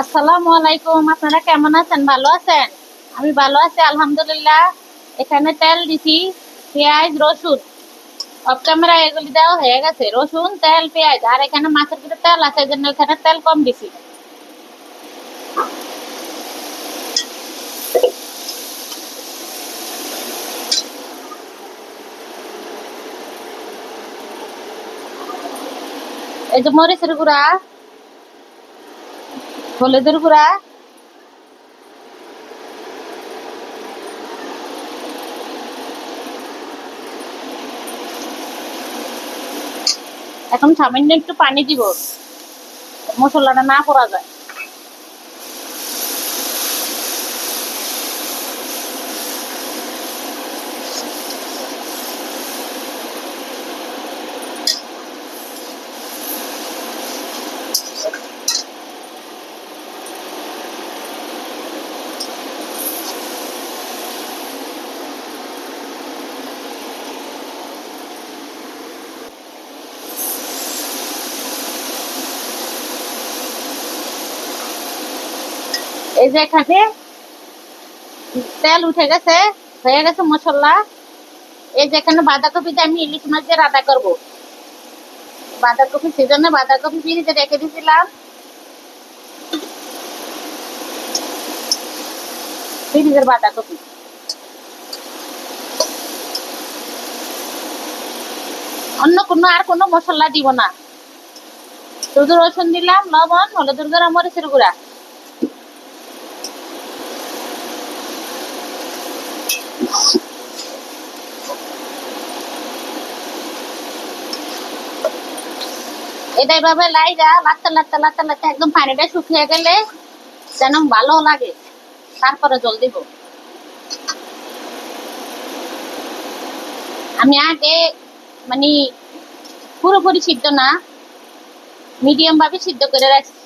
আসসালামু আলাইকুম, আপনারা কেমন আছেন? ভালো আছেন? আমি ভালো আছি, আলহামদুলিল্লাহ। এখানে তেল দিছি, পেঁয়াজ, রসুন। অফ ক্যামেরা এগুলি দেওয়া হয়ে গেছে, রসুন, তেল, পেঁয়াজ। আর এখানে মাছের ভিতরে তেল আছে, এই জন্য এখানে তেল কম দিছি। এই যে মরিচের গুঁড়া। হলুদের গুঁড়া এখন সামান্য একটু পানি দিব। মশলাটা না পড়া যায়। এই যে এখানে তেল উঠে গেছে, হয়ে গেছে মশলা। এই যে এখানে বাঁধাকপি দিয়ে আমি ইলিশ মাছ দিয়ে রান্না করব। বাঁধাকপি সেজন্য বাঁধাকপি ফ্রিজে রেখে দিয়েছিলাম। বাঁধাকপি। অন্য কোনো আর কোনো মশলা দিব না। রসুন দিলাম, লবণ, হলুদের গুঁড়া, মরিচের গুঁড়া। একদম পানিটা শুকিয়ে গেলে যেন ভালো লাগে। তারপরে জল দিব। আমি আগে মানে পুরোপুরি সিদ্ধ না মিডিয়াম ভাবে সিদ্ধ করে রাখছি।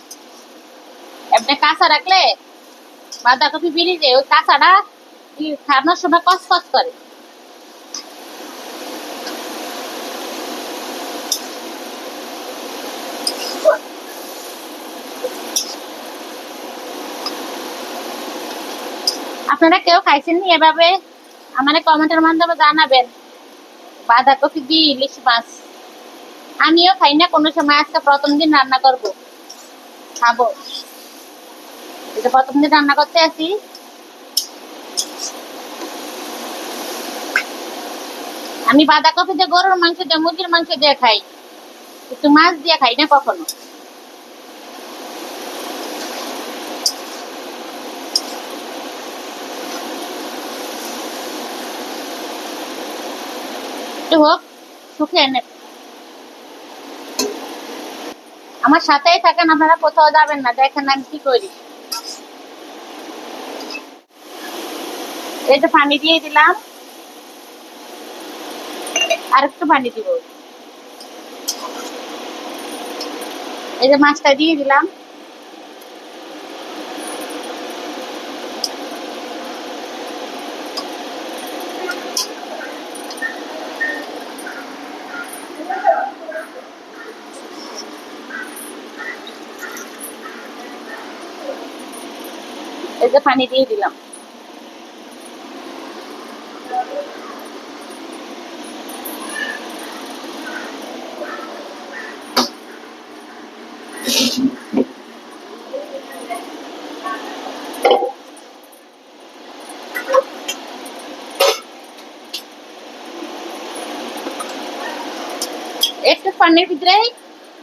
এমনি কাঁচা রাখলে বাঁধাকপি বেরিয়ে যায় ওই কাঁচাটা খাওয়ানোর সময় করে? আপনারা কেউ খাইছেন নি এভাবে? আমার কমেন্টের মাধ্যমে জানাবেন। বাঁধাকপি দিয়ে ইলিশ মাছ। আমিও খাই না, কোনো সময় আজকে প্রথম দিন রান্না করব। খাব। এটা প্রথম দিন রান্না করতে আসি। আমি বাঁধাকপি দিয়ে গরুর মাংস দিয়ে, মুরগির মাংস দিয়ে খাই। কিন্তু মাছ দিয়ে খাই না কখনো? একটু হোক শুকিয়ে নেব আমার সাথেই থাকেন, আপনারা কোথাও যাবেন না, দেখেন আমি কি করি। এই যে পানি দিয়ে দিলাম। আর একটু পানি দিব। এই যে মাছটা দিয়ে দিলাম। এই যে পানি দিয়ে দিলাম। একটু পানির ভিতরে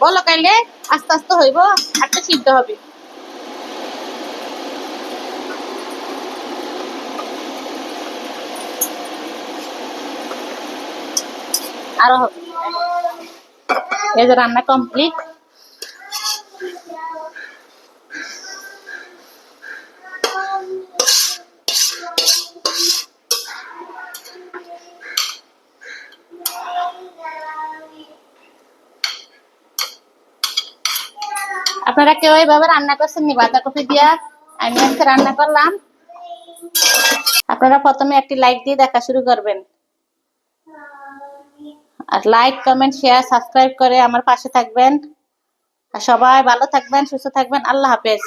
বলো কাইলে, আস্তে আস্তে হইব একটা সিদ্ধ হবে। আরও হবে। রান্না কমপ্লিট। আপনারা কেউ এইভাবে রান্না করছেন নি? বাঁধাকপি দিয়া আমি আজকে রান্না করলাম। আপনারা প্রথমে একটি লাইক দিয়ে দেখা শুরু করবেন। আর লাইক কমেন্ট শেয়ার সাবস্ক্রাইব করে আমার পাশে থাকবেন। আর সবাই ভালো থাকবেন, সুস্থ থাকবেন। আল্লাহ হাফেজ।